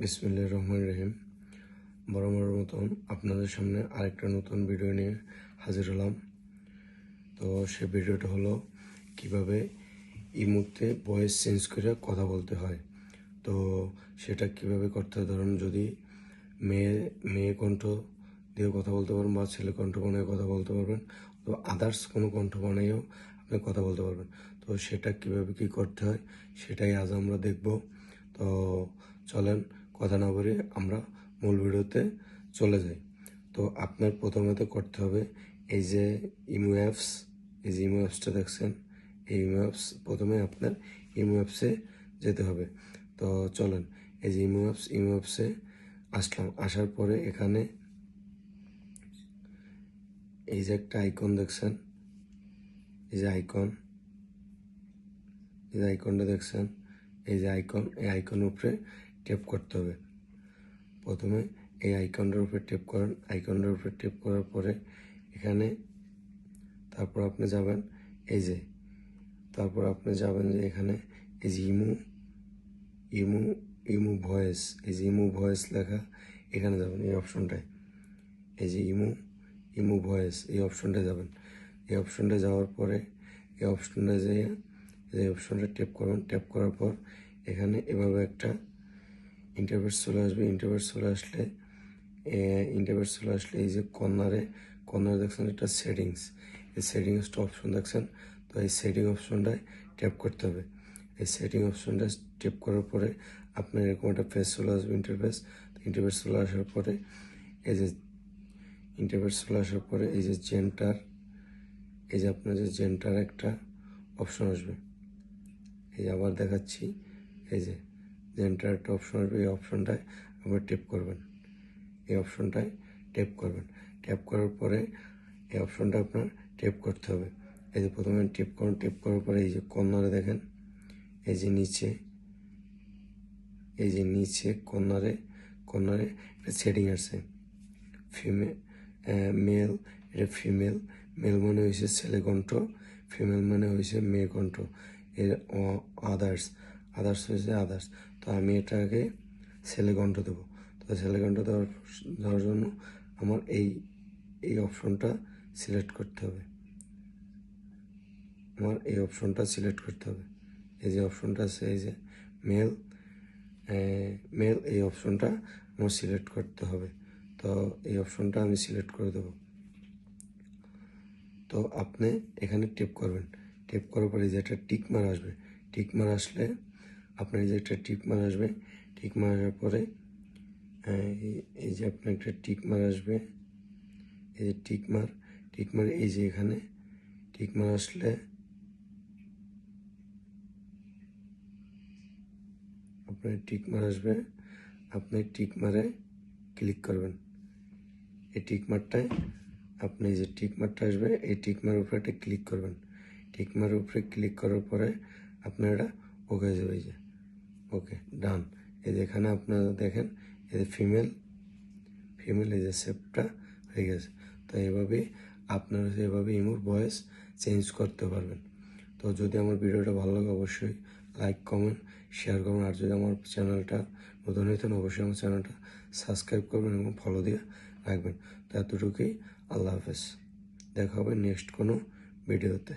বিসমিল্লাহ রহমান রহিম। বরাবর মতন আপনাদের সামনে আরেকটা নতুন ভিডিও নিয়ে হাজির হলাম। তো সে ভিডিওটা হলো কীভাবে মুহূর্তে ভয়েস চেঞ্জ করে কথা বলতে হয়। তো সেটা কীভাবে করতে হয়? ধরুন যদি মেয়ে মেয়ে কণ্ঠ দিয়ে কথা বলতে পারবেন বা ছেলে কণ্ঠ বানিয়ে কথা বলতে পারবেন, তো আদার্স কোনো কণ্ঠ বানিয়েও আপনি কথা বলতে পারবেন। তো সেটা কীভাবে কি করতে হয়? সেটাই আজ আমরা দেখব। তো চলেন কথা না বলে আমরা মূল ভিডিওতে চলে যাই। তো আপনার প্রথমে তো করতে হবে এই যে ইমো অ্যাপস, এই যে ইমো অ্যাপসটা দেখছেন, এই ইমো অ্যাপস প্রথমে আপনার ইমো অ্যাপসে যেতে হবে। তো চলেন, এই যে ইমো অ্যাপস, ইমো অ্যাপসে আসলাম। আসার পরে এখানে এই যে একটা আইকন দেখছেন, এই যে আইকন, এই যে আইকনটা দেখছেন, এই যে আইকন, এই আইকনের উপরে টেপ করতে হবে। প্রথমে এই আইকনটার উপরে টেপ করেন। আইকনটার উপরে টেপ করার পরে এখানে তারপর আপনি যাবেন এই যে, তারপর আপনি যাবেন যে এখানে এই যে ইমু ইমু ইমু ভয়েস, এই যে ইমু ভয়েস লেখা এখানে যাবেন এই অপশনটায়। এই যে ইমু ইমু ভয়েস এই অপশনটায় যাবেন। এই অপশনটায় যাওয়ার পরে এই অপশনটা যেয়ে এই অপশনটা ট্যাপ করবেন ট্যাপ করার পর এখানে এভাবে একটা ইন্টারভেট চলে আসবে ইন্টারভেট চলে আসলে ইন্টারভেট চলে আসলে এই যে কর্নারে কর্নারে দেখছেন একটা সেটিংস এই সেটিংসটা অপশন দেখছেন, তো এই সেটিং অপশনটায় ট্যাপ করতে হবে। এই সেটিং অপশনটা ট্যাপ করার পরে আপনার এরকম একটা ফেস চলে আসবে ইন্টারফেস ইন্টারফেস চলে আসার পরে এই যে ইন্টারফেস চলে আসার পরে এই যে জেন্টার এই যে আপনার যে জেন্টার একটা অপশন আসবে। এই যে আবার দেখাচ্ছি, এই যে জেন্টার একটা অপশন আসবে, এই অপশনটায় আবার টেপ করবেন। এই অপশনটায় টেপ করবেন। ট্যাপ করার পরে এই অপশনটা আপনার টেপ করতে হবে। এই যে প্রথমে টেপ করুন টেপ করার পরে এই যে কর্নারে দেখেন, এই যে নিচে, এই যে নিচে কর্নারে কর্নারে একটা সেটিং আছে ফিমে মেল এটা ফিমেল মেল মানে হয়েছে ছেলে কণ্ঠ ফিমেল মানে হয়েছে মেয়ে কণ্ঠ। এর আদার্স আদার্স হয়েছে আদার্স তো আমি এটাকে ছেলে কণ্ঠ দেবো। তো ছেলে কণ্ঠ দেওয়ার দেওয়ার জন্য আমার এই এই অপশনটা সিলেক্ট করতে হবে। আমার এই অপশনটা সিলেক্ট করতে হবে। এই যে অপশনটা আছে, এই যে মেল মেল এই অপশনটা আমার সিলেক্ট করতে হবে। তো এই অপশনটা আমি সিলেক্ট করে দেবো। তো আপনি এখানে টেপ করবেন। টেপ করার পরে যে একটা টিক মার আসবে। টিক মার আসলে আপনার যে একটা টিক মার আসবে টিক মার আসার পরে এই যে আপনার একটা টিক মার আসবে, এই যে টিক মার টিক মার এই যে এখানে টিক মার আসলে আপনার টিক মার আসবে, আপনি টিক মারে ক্লিক করবেন। এই টিক মারটায় আপনি যে টিক মারটা আসবে, এই টিক মার উপরে ক্লিক করবেন। টিক মার উপরে ক্লিক করার পরে আপনার ওকে হয়ে যাবে যে। ওকে ডান এই যে এখানে আপনারা দেখেন, এই যে ফিমেল ফিমেল এই যে সেপটা হয়ে গেছে। তো এভাবে আপনারা এভাবে ইমোর ভয়েস চেঞ্জ করতে পারবেন। তো যদি আমার ভিডিওটা ভালো লাগে, অবশ্যই লাইক কমেন্ট শেয়ার করবেন আর যদি আমার চ্যানেলটা নতুন হইতেন অবশ্যই আমার চ্যানেলটা সাবস্ক্রাইব করবেন এবং ফলো দিয়ে রাখবেন। তো এতটুকুই, আল্লাহ হাফেজ। দেখা হবে নেক্সট কোনো ভিডিওতে।